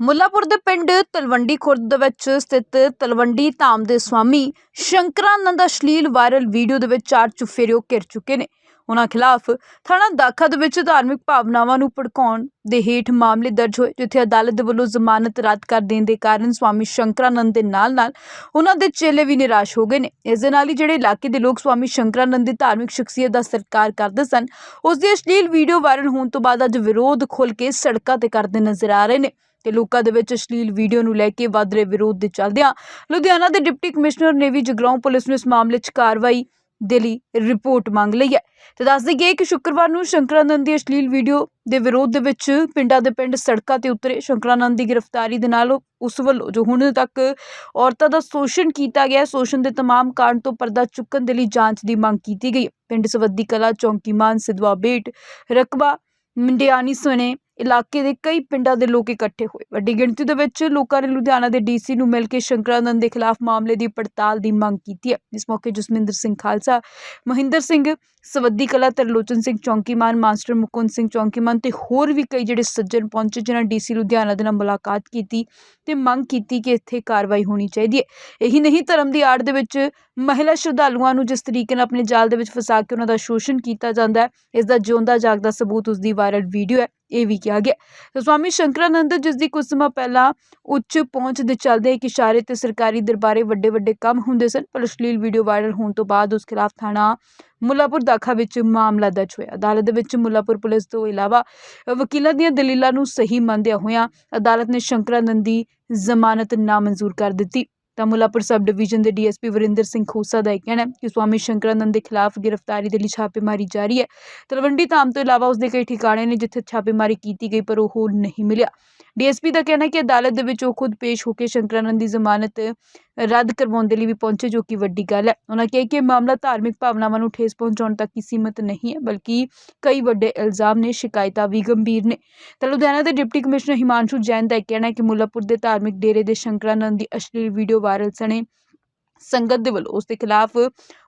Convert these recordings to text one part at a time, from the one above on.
ਮੁੱਲਾਪੁਰ ਦੇ ਪਿੰਡ ਤਲਵੰਡੀ ਖੁਰਦ ਦੇ ਵਿੱਚ ਸਥਿਤ ਤਲਵੰਡੀ ਧਾਮ ਦੇ ਸਵਾਮੀ ਸ਼ੰਕਰਾਨੰਦ ਅਸ਼ਲੀਲ ਵਾਇਰਲ ਵੀਡੀਓ ਦੇ ਵਿੱਚ ਚਾਰ ਚੁਫੇਰਿਓ ਘਿਰ ਚੁੱਕੇ ਨੇ। ਉਹਨਾਂ ਖਿਲਾਫ ਥਾਣਾ ਦਾਖਾ ਦੇ ਵਿੱਚ ਧਾਰਮਿਕ ਭਾਵਨਾਵਾਂ ਨੂੰ ਭੜਕਾਉਣ ਦੇ ਹੇਠ ਮਾਮਲੇ ਦਰਜ ਹੋਏ, ਜਿੱਥੇ ਅਦਾਲਤ ਦੇ ਵੱਲੋਂ ਜ਼ਮਾਨਤ ਰੱਦ ਕਰ ਦੇਣ ਦੇ ਕਾਰਨ ਸਵਾਮੀ ਸ਼ੰਕਰਾਨੰਦ ਦੇ ਨਾਲ-ਨਾਲ ਉਹਨਾਂ ਦੇ ਚੇਲੇ ਵੀ ਨਿਰਾਸ਼ ਹੋ ਗਏ ਨੇ। ਇਸ ਦੇ ਨਾਲ ਹੀ ਜਿਹੜੇ ਇਲਾਕੇ ਦੇ ਲੋਕ ਸਵਾਮੀ ਸ਼ੰਕਰਾਨੰਦ ਦੀ ਧਾਰਮਿਕ ਸ਼ਖਸੀਅਤ ਦਾ ਸਤਿਕਾਰ ਕਰਦੇ ਸਨ, ਉਸ ਦੀ ਅਸ਼ਲੀਲ ਵੀਡੀਓ ਵਾਇਰਲ ਹੋਣ ਤੋਂ ਬਾਅਦ ਅੱਜ ਵਿਰੋਧ ਖੁੱਲ੍ਹ ਕੇ ਸੜਕਾਂ ਤੇ ਕਰਦੇ ਨਜ਼ਰ ਆ ਰਹੇ ਨੇ ਤੇ ਲੋਕਾਂ ਦੇ ਵਿੱਚ ਅਸ਼ਲੀਲ ਵੀਡੀਓ ਨੂੰ ਲੈ ਕੇ ਵੱਧ ਰਹੇ ਵਿਰੋਧ ਦੇ ਚੱਲਦਿਆਂ ਲੁਧਿਆਣਾ ਦੇ ਡਿਪਟੀ ਕਮਿਸ਼ਨਰ ਨੇ ਵੀ ਜਗਰਾਉਂ ਪੁਲਿਸ ਨੂੰ ਇਸ ਮਾਮਲੇ 'ਚ ਕਾਰਵਾਈ ਦੇ ਲਈ ਰਿਪੋਰਟ ਮੰਗ ਲਈ ਹੈ ਤੇ ਦੱਸ ਦਈਏ ਕਿ ਸ਼ੁੱਕਰਵਾਰ ਨੂੰ ਸ਼ੰਕਰਾਨੰਦ ਦੀ ਅਸ਼ਲੀਲ ਵੀਡੀਓ ਦੇ ਵਿਰੋਧ ਦੇ ਵਿੱਚ ਪਿੰਡਾਂ ਦੇ ਪਿੰਡ ਸੜਕਾਂ ਤੇ ਉਤਰੇ ਸ਼ੰਕਰਾਨੰਦ ਦੀ ਗ੍ਰਿਫਤਾਰੀ ਦੇ ਨਾਲ ਉਸ ਵੱਲੋਂ ਜੋ ਹੁਣ ਤੱਕ ਔਰਤਾਂ ਦਾ ਸ਼ੋਸ਼ਣ ਕੀਤਾ ਗਿਆ ਹੈ, ਸ਼ੋਸ਼ਣ ਦੇ तमाम ਕਾਰਨ ਤੋਂ ਪਰਦਾ ਚੁੱਕਣ ਦੇ ਲਈ ਜਾਂਚ ਦੀ ਮੰਗ ਕੀਤੀ ਗਈ ਹੈ। ਪਿੰਡ ਸਵੱਦੀ ਕਲਾ ਚੌਂਕੀਮਾਨ ਸਿਧਵਾ ਬੇਟ ਰਕਬਾ ਮੰਡਿਆਣੀ ਸਣੇ ਇਲਾਕੇ ਦੇ ਕਈ ਪਿੰਡਾਂ ਦੇ ਲੋਕ ਇਕੱਠੇ ਹੋਏ। ਵੱਡੀ ਗਿਣਤੀ ਦੇ ਵਿੱਚ ਲੋਕਾਂ ਨੇ ਲੁਧਿਆਣਾ ਦੇ ਡੀਸੀ ਨੂੰ ਮਿਲ ਕੇ ਸ਼ੰਕਰਾਨੰਦ ਦੇ ਖਿਲਾਫ ਮਾਮਲੇ ਦੀ ਪੜਤਾਲ ਦੀ ਮੰਗ ਕੀਤੀ ਹੈ। ਇਸ ਮੌਕੇ ਜਸਮਿੰਦਰ ਸਿੰਘ ਖਾਲਸਾ, ਮਹਿੰਦਰ ਸਿੰਘ ਸਵੱਦੀ ਕਲਾ, ਤਰਲੋਚਨ ਸਿੰਘ ਚੌਂਕੀਮਾਨ, ਮਾਸਟਰ ਮੁਕੁੰਦ ਸਿੰਘ ਚੌਂਕੀਮਾਨ ਤੇ ਹੋਰ ਵੀ ਕਈ ਜਿਹੜੇ ਸੱਜਣ ਪਹੁੰਚੇ ਜਿਨ੍ਹਾਂ ਡੀਸੀ ਲੁਧਿਆਣਾ ਦੇ ਨਾਲ ਮੁਲਾਕਾਤ ਕੀਤੀ ਤੇ ਮੰਗ ਕੀਤੀ ਕਿ ਇੱਥੇ ਕਾਰਵਾਈ ਹੋਣੀ ਚਾਹੀਦੀ ਹੈ। ਇਹੀ ਨਹੀਂ, ਧਰਮ ਦੀ ਆੜ ਦੇ ਵਿੱਚ ਮਹਿਲਾ ਸ਼ਰਧਾਲੂਆਂ ਨੂੰ ਜਿਸ ਤਰੀਕੇ ਨਾਲ ਆਪਣੇ ਜਾਲ ਦੇ ਵਿੱਚ ਫਸਾ ਕੇ ਉਹਨਾਂ ਦਾ ਸ਼ੋਸ਼ਣ ਕੀਤਾ ਜਾਂਦਾ ਹੈ, ਇਸ ਦਾ ਜਿਉਂਦਾ ਜਾਗਦਾ ਸਬੂਤ ਉਸ ਦੀ ਵਾਇਰਲ ਵੀਡੀਓ ਹੈ। ਇਹ ਵੀ ਕਿਹਾ ਗਿਆ। ਤੇ ਸਵਾਮੀ ਸ਼ੰਕਰਾਨੰਦ, ਜਿਸ ਦੀ ਕੁਝ ਸਮਾਂ ਪਹਿਲਾਂ ਉੱਚ ਪਹੁੰਚ ਦੇ ਚੱਲਦੇ ਇੱਕ ਇਸ਼ਾਰੇ ਤੇ ਸਰਕਾਰੀ ਦਰਬਾਰੇ ਵੱਡੇ ਵੱਡੇ ਕੰਮ ਹੁੰਦੇ ਸਨ, ਪਰ ਅਸ਼ਲੀਲ ਵੀਡੀਓ ਵਾਇਰਲ ਹੋਣ ਤੋਂ ਬਾਅਦ ਉਸ ਖਿਲਾਫ ਥਾਣਾ ਮੁੱਲਾਪੁਰ ਦਾਖਾ ਵਿੱਚ ਮਾਮਲਾ ਦਰਜ ਹੋਇਆ। ਅਦਾਲਤ ਦੇ ਵਿੱਚ ਮੁੱਲਾਪੁਰ ਪੁਲਿਸ ਤੋਂ ਇਲਾਵਾ ਵਕੀਲਾਂ ਦੀਆਂ ਦਲੀਲਾਂ ਨੂੰ ਸਹੀ ਮੰਨਦਿਆਂ ਹੋਇਆਂ ਅਦਾਲਤ ਨੇ ਸ਼ੰਕਰਾਨੰਦ ਦੀ ਜ਼ਮਾਨਤ ਨਾਮਨਜ਼ੂਰ ਕਰ ਦਿੱਤੀ। ਤਾਂ ਮੁੱਲਾਪੁਰ ਸਬ ਡਿਵੀਜ਼ਨ ਦੇ ਡੀਐਸਪੀ ਵਰਿੰਦਰ ਸਿੰਘ ਖੋਸਾ ਦਾ ਇਹ ਕਹਿਣਾ ਹੈ ਕਿ ਸਵਾਮੀ ਸ਼ੰਕਰਾਨੰਦ ਦੇ ਖਿਲਾਫ ਗ੍ਰਿਫਤਾਰੀ ਦੇ ਲਈ ਛਾਪੇਮਾਰੀ ਜਾਰੀ ਹੈ। ਤਲਵੰਡੀ ਧਾਮ ਤੋਂ ਇਲਾਵਾ ਉਸਦੇ ਕਈ ਠਿਕਾਣੇ ਨੇ ਜਿੱਥੇ ਛਾਪੇਮਾਰੀ ਕੀਤੀ ਗਈ, ਪਰ ਉਹ ਨਹੀਂ ਮਿਲਿਆ। ਡੀਐਸਪੀ ਦਾ ਕਹਿਣਾ ਹੈ ਕਿ ਅਦਾਲਤ ਦੇ ਵਿੱਚ ਉਹ ਖੁਦ ਪੇਸ਼ ਹੋ ਕੇ ਸ਼ੰਕਰਾਨੰਦ ਦੀ ਜ਼ਮਾਨਤ ਰੱਦ ਕਰਵਾਉਣ ਦੇ ਲਈ ਵੀ ਪਹੁੰਚੇ, ਜੋ ਕਿ ਵੱਡੀ ਗੱਲ ਹੈ। ਉਹਨਾਂ ਕਿਹਾ ਕਿ ਮਾਮਲਾ ਧਾਰਮਿਕ ਭਾਵਨਾਵਾਂ ਨੂੰ ਠੇਸ ਪਹੁੰਚਾਉਣ ਤੱਕ ਹੀ ਸੀਮਿਤ ਨਹੀਂ ਹੈ, ਬਲਕਿ ਕਈ ਵੱਡੇ ਇਲਜ਼ਾਮ ਨੇ, ਸ਼ਿਕਾਇਤਾਂ ਵੀ ਗੰਭੀਰ ਨੇ। ਤਾਂ ਲੁਧਿਆਣਾ ਦੇ ਡਿਪਟੀ ਕਮਿਸ਼ਨਰ ਹਿਮਾਂਸ਼ੂ ਜੈਨ ਦਾ ਇਹ ਕਹਿਣਾ ਹੈ ਕਿ ਮੁੱਲਾਪੁਰ ਦੇ ਧਾਰਮਿਕ ਡੇਰੇ ਦੇ ਸ਼ੰਕਰਾਨੰਦ ਦੀ ਅਸ਼ਲੀਲ ਵੀਡੀਓ ਵਾਇਰਲ ਸਣੇ ਸੰਗਤ ਦੇ ਵੱਲੋਂ ਉਸ ਦੇ ਖਿਲਾਫ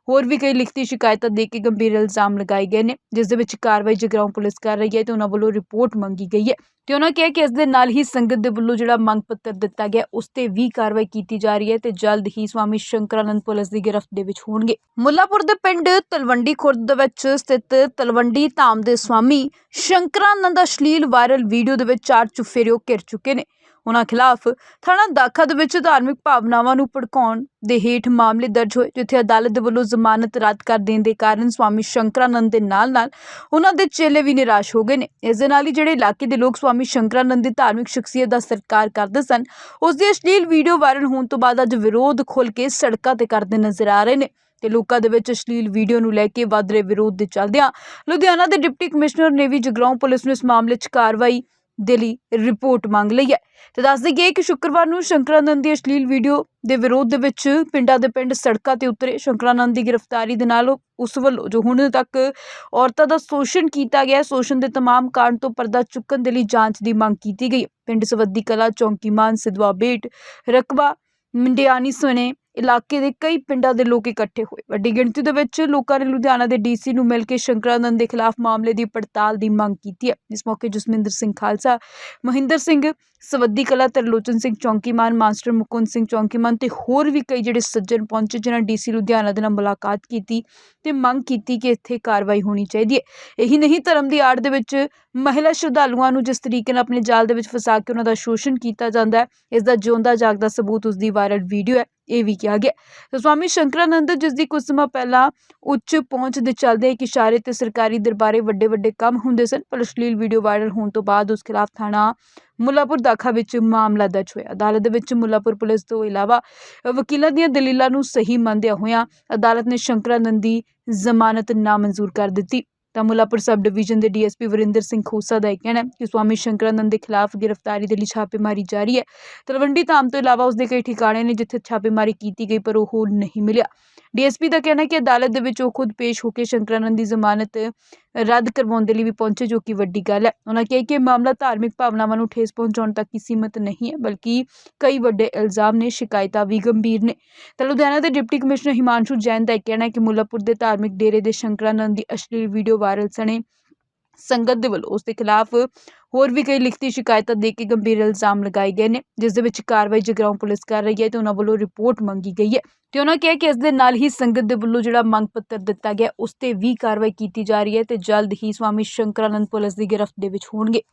ਹੋਰ ਵੀ ਕਈ ਲਿਖਤੀ ਸ਼ਿਕਾਇਤਾਂ ਦੇ ਕੇ ਗੰਭੀਰ ਇਲਜ਼ਾਮ ਲਗਾਏ ਗਏ ਨੇ, ਜਿਸ ਦੇ ਵਿੱਚ ਕਾਰਵਾਈ ਜਗਰਾਉਂ ਪੁਲਿਸ ਕਰ ਰਹੀ ਹੈ ਤੇ ਉਹਨਾਂ ਵੱਲੋਂ ਰਿਪੋਰਟ ਮੰਗੀ ਗਈ ਹੈ। ਤੇ ਉਹਨਾਂ ਕਿਹਾ ਕਿ ਇਸ ਦੇ ਨਾਲ ਹੀ ਸੰਗਤ ਦੇ ਵੱਲੋਂ ਜਿਹੜਾ ਮੰਗ ਪੱਤਰ ਦਿੱਤਾ ਗਿਆ, ਉਸ ਤੇ ਵੀ ਕਾਰਵਾਈ ਕੀਤੀ ਜਾ ਰਹੀ ਹੈ ਤੇ ਜਲਦ ਹੀ ਸਵਾਮੀ ਸ਼ੰਕਰਾਨੰਦ ਪੁਲਿਸ ਦੀ ਗ੍ਰਿਫ਼ਤ ਦੇ ਵਿੱਚ ਹੋਣਗੇ। ਮੁੱਲਾਪੁਰ ਦੇ ਪਿੰਡ ਤਲਵੰਡੀ ਖੁਰਦ ਦੇ ਵਿੱਚ ਸਥਿਤ ਤਲਵੰਡੀ ਧਾਮ ਦੇ ਸਵਾਮੀ ਸ਼ੰਕਰਾਨੰਦ ਅਸ਼ਲੀਲ ਵਾਇਰਲ ਵੀਡੀਓ ਦੇ ਵਿੱਚ ਚਾਰ ਚੁਫੇਰੇ ਘਿਰ ਚੁੱਕੇ ਨੇ। ਉਨ੍ਹਾਂ ਖਿਲਾਫ ਥਾਣਾ ਦਾਖਾ ਵਿੱਚ ਧਾਰਮਿਕ ਭਾਵਨਾਵਾਂ ਨੂੰ ਭੜਕਾਉਣ ਦੇ ਹੇਠ ਮਾਮਲੇ ਦਰਜ ਹੋਏ, ਜਿੱਥੇ ਅਦਾਲਤ ਦੇ ਵੱਲੋਂ ਜ਼ਮਾਨਤ ਰੱਦ ਕਰ ਦੇਣ ਦੇ ਕਾਰਨ ਸਵਾਮੀ ਸ਼ੰਕਰਾਨੰਦ ਦੇ ਨਾਲ-ਨਾਲ ਉਹਨਾਂ ਦੇ ਚੇਲੇ ਵੀ ਨਿਰਾਸ਼ ਹੋ ਗਏ ਨੇ। ਇਸ ਦੇ ਨਾਲ ਹੀ ਜਿਹੜੇ ਇਲਾਕੇ ਦੇ ਲੋਕ ਸਵਾਮੀ ਸ਼ੰਕਰਾਨੰਦ ਦੀ ਧਾਰਮਿਕ ਸ਼ਖਸੀਅਤ ਦਾ ਸਤਿਕਾਰ ਕਰਦੇ ਸਨ, ਉਸ ਦੀ ਅਸ਼ਲੀਲ ਵੀਡੀਓ ਵਾਇਰਲ ਹੋਣ ਤੋਂ ਬਾਅਦ ਅੱਜ ਵਿਰੋਧ ਖੁੱਲ ਕੇ ਸੜਕਾਂ ਤੇ ਕਰਦੇ ਨਜ਼ਰ ਆ ਰਹੇ ਨੇ ਤੇ ਲੋਕਾਂ ਦੇ ਵਿੱਚ ਅਸ਼ਲੀਲ ਵੀਡੀਓ ਨੂੰ ਲੈ ਕੇ ਵੱਧ ਰਹੇ ਵਿਰੋਧ ਦੇ ਚੱਲਦਿਆਂ ਲੁਧਿਆਣਾ ਦੇ ਡਿਪਟੀ ਕਮਿਸ਼ਨਰ ਨੇ ਵੀ ਜਗਰਾਉਂ ਪੁਲਿਸ ਨੂੰ ਇਸ ਮਾਮਲੇ 'ਚ ਕਾਰਵਾਈ ਦੇ ਲਈ ਰਿਪੋਰਟ ਮੰਗ ਲਈ ਹੈ ਤੇ ਦੱਸ ਦਈਏ ਕਿ ਸ਼ੁੱਕਰਵਾਰ ਨੂੰ ਸ਼ੰਕਰਾਨੰਦ ਦੀ ਅਸ਼ਲੀਲ ਵੀਡੀਓ ਦੇ ਵਿਰੋਧ ਦੇ ਵਿੱਚ ਪਿੰਡਾਂ ਦੇ ਪਿੰਡ ਸੜਕਾਂ ਤੇ ਉਤਰੇ ਸ਼ੰਕਰਾਨੰਦ ਦੀ ਗ੍ਰਿਫਤਾਰੀ ਦੇ ਨਾਲ ਉਸ ਵੱਲੋਂ ਜੋ ਹੁਣ ਤੱਕ ਔਰਤਾਂ ਦਾ ਸ਼ੋਸ਼ਣ ਕੀਤਾ ਗਿਆ ਹੈ, ਸ਼ੋਸ਼ਣ ਦੇ तमाम ਕਾਰਨ ਤੋਂ ਪਰਦਾ ਚੁੱਕਣ ਦੇ ਲਈ ਜਾਂਚ ਦੀ ਮੰਗ ਕੀਤੀ ਗਈ ਹੈ। ਪਿੰਡ ਸਵੱਦੀ ਕਲਾ ਚੌਂਕੀਮਾਨ ਸਿਧਵਾ ਬੇਟ ਰਕਬਾ ਮੰਡਿਆਣੀ ਸਣੇ ਇਲਾਕੇ ਦੇ ਕਈ ਪਿੰਡਾਂ ਦੇ ਲੋਕ ਇਕੱਠੇ ਹੋਏ। ਵੱਡੀ ਗਿਣਤੀ ਦੇ ਵਿੱਚ ਲੋਕਾਂ ਨੇ ਲੁਧਿਆਣਾ ਦੇ ਡੀਸੀ ਨੂੰ ਮਿਲ ਕੇ ਸ਼ੰਕਰਾਨੰਦ ਦੇ ਖਿਲਾਫ ਮਾਮਲੇ ਦੀ ਪੜਤਾਲ ਦੀ ਮੰਗ ਕੀਤੀ ਹੈ। ਇਸ ਮੌਕੇ ਜਸਮਿੰਦਰ ਸਿੰਘ ਖਾਲਸਾ, ਮਹਿੰਦਰ ਸਿੰਘ ਸਵੱਦੀ ਕਲਾ ਤਰਲੋਚਨ ਸਿੰਘ ਚੌਂਕੀਮਾਨ, ਮਾਸਟਰ ਮੁਕੁੰਦ ਸਿੰਘ ਚੌਂਕੀਮਾਨ ਤੇ ਹੋਰ ਵੀ ਕਈ ਜਿਹੜੇ ਸੱਜਣ ਪਹੁੰਚੇ ਜਿਨ੍ਹਾਂ ਡੀਸੀ ਲੁਧਿਆਣਾ ਦੇ ਨਾਲ ਮੁਲਾਕਾਤ ਕੀਤੀ ਤੇ ਮੰਗ ਕੀਤੀ ਕਿ ਇੱਥੇ ਕਾਰਵਾਈ ਹੋਣੀ ਚਾਹੀਦੀ ਹੈ। ਇਹੀ ਨਹੀਂ, ਧਰਮ ਦੀ ਆੜ ਦੇ ਵਿੱਚ ਮਹਿਲਾ ਸ਼ਰਧਾਲੂਆਂ ਨੂੰ ਜਿਸ ਤਰੀਕੇ ਨਾਲ ਆਪਣੇ ਜਾਲ ਦੇ ਵਿੱਚ ਫਸਾ ਕੇ ਉਹਨਾਂ ਦਾ ਸ਼ੋਸ਼ਣ ਕੀਤਾ ਜਾਂਦਾ ਹੈ, ਇਸ ਦਾ ਜਿਉਂਦਾ ਜਾਗਦਾ ਸਬੂਤ ਉਸ ਦੀ ਵਾਇਰਲ ਵੀਡੀਓ ਹੈ, ਇਹ ਵੀ ਕਿਹਾ ਗਿਆ ਤੇ ਸਵਾਮੀ ਸ਼ੰਕਰਾਨੰਦ ਜਿਸ ਦੀ ਕੁਝ ਸਮਾਂ ਪਹਿਲਾਂ ਉੱਚ ਪਹੁੰਚ ਦੇ ਚੱਲਦੇ ਇੱਕ ਇਸ਼ਾਰੇ ਤੇ ਸਰਕਾਰੀ ਦਰਬਾਰੇ ਵੱਡੇ ਵੱਡੇ ਕੰਮ ਹੁੰਦੇ ਸਨ, ਪਰ ਅਸ਼ਲੀਲ ਵੀਡੀਓ ਵਾਇਰਲ ਹੋਣ ਤੋਂ ਬਾਅਦ ਉਸ ਖਿਲਾਫ ਥਾਣਾ ਮੁੱਲਾਪੁਰ ਦਾਖਾ ਵਿੱਚ ਮਾਮਲਾ ਦਰਜ ਹੋਇਆ। ਅਦਾਲਤ ਦੇ ਵਿੱਚ ਮੁੱਲਾਪੁਰ ਪੁਲਿਸ ਤੋਂ ਇਲਾਵਾ ਵਕੀਲਾਂ ਦੀਆਂ ਦਲੀਲਾਂ ਨੂੰ ਸਹੀ ਮੰਨਦਿਆਂ ਹੋਇਆਂ ਅਦਾਲਤ ਨੇ ਸ਼ੰਕਰਾਨੰਦ ਦੀ ਜ਼ਮਾਨਤ ਨਾਮਨਜ਼ੂਰ ਕਰ ਦਿੱਤੀ। ਤਾਂ ਮੁਲਾਪੁਰ ਸਬ ਡਿਵੀਜ਼ਨ ਦੇ ਡੀਐਸਪੀ ਵਰਿੰਦਰ ਸਿੰਘ ਖੋਸਾ ਦਾ ਇਹ ਕਹਿਣਾ ਹੈ ਕਿ ਸਵਾਮੀ ਸ਼ੰਕਰਾਨੰਦ ਦੇ ਖਿਲਾਫ ਗ੍ਰਿਫਤਾਰੀ ਦੇ ਲਈ ਛਾਪੇਮਾਰੀ ਜਾਰੀ ਹੈ। ਤਲਵੰਡੀ ਧਾਮ ਤੋਂ ਇਲਾਵਾ ਉਸਦੇ ਕਈ ਠਿਕਾਣੇ ਨੇ ਜਿੱਥੇ ਛਾਪੇਮਾਰੀ ਕੀਤੀ ਗਈ, ਪਰ ਉਹ ਨਹੀਂ ਮਿਲਿਆ। ਡੀਐਸਪੀ ਦਾ ਕਹਿਣਾ ਹੈ ਕਿ ਅਦਾਲਤ ਦੇ ਵਿੱਚ ਉਹ ਖੁਦ ਪੇਸ਼ ਹੋ ਕੇ ਸ਼ੰਕਰਾਨੰਦ ਦੀ ਜ਼ਮਾਨਤ ਰੱਦ ਕਰਵਾਉਣ ਦੇ ਲਈ ਵੀ ਪਹੁੰਚੇ, ਜੋ ਕਿ ਵੱਡੀ ਗੱਲ ਹੈ। ਉਹਨਾਂ ਕਿਹਾ ਕਿ ਇਹ ਮਾਮਲਾ ਧਾਰਮਿਕ ਭਾਵਨਾਵਾਂ ਨੂੰ ਠੇਸ ਪਹੁੰਚਾਉਣ ਤੱਕ ਹੀ ਸੀਮਿਤ ਨਹੀਂ ਹੈ, ਬਲਕਿ ਕਈ ਵੱਡੇ ਇਲਜ਼ਾਮ ਨੇ, ਸ਼ਿਕਾਇਤਾਂ ਵੀ ਗੰਭੀਰ ਨੇ। ਤਾਂ ਲੁਧਿਆਣਾ ਦੇ ਡਿਪਟੀ ਕਮਿਸ਼ਨਰ ਹਿਮਾਂਸ਼ੂ ਜੈਨ ਦਾ ਇਹ ਕਹਿਣਾ ਹੈ ਕਿ ਮੁੱਲਾਪੁਰ ਦੇ ਧਾਰਮਿਕ ਡੇਰੇ ਦੇ ਸ਼ੰਕਰਾਨੰਦ ਦੀ ਅਸ਼ਲੀਲ ਵੀਡੀਓ ਵਾਇਰਲ ਸਣੇ ਸੰਗਤ ਦੇ ਵੱਲੋਂ ਉਸ ਦੇ ਖਿਲਾਫ ਹੋਰ ਵੀ ਕਈ ਲਿਖਤੀ ਸ਼ਿਕਾਇਤਾਂ ਦੇ ਕੇ ਗੰਭੀਰ ਇਲਜ਼ਾਮ ਲਗਾਏ ਗਏ ਨੇ, ਜਿਸ ਦੇ ਵਿੱਚ ਕਾਰਵਾਈ ਜਗਰਾਉਂ ਪੁਲਿਸ ਕਰ ਰਹੀ ਹੈ ਤੇ ਉਹਨਾਂ ਵੱਲੋਂ ਰਿਪੋਰਟ ਮੰਗੀ ਗਈ ਹੈ। ਤੇ ਉਹਨਾਂ ਕਿਹਾ ਕਿ ਇਸ ਦੇ ਨਾਲ ਹੀ ਸੰਗਤ ਦੇ ਵੱਲੋਂ ਜਿਹੜਾ ਮੰਗ ਪੱਤਰ ਦਿੱਤਾ ਗਿਆ, ਉਸ ਤੇ ਵੀ ਕਾਰਵਾਈ ਕੀਤੀ ਜਾ ਰਹੀ ਹੈ ਤੇ ਜਲਦ ਹੀ ਸਵਾਮੀ ਸ਼ੰਕਰਾਨੰਦ ਪੁਲਿਸ ਦੀ ਗ੍ਰਿਫ਼ਤ ਦੇ ਵਿੱਚ ਹੋਣਗੇ।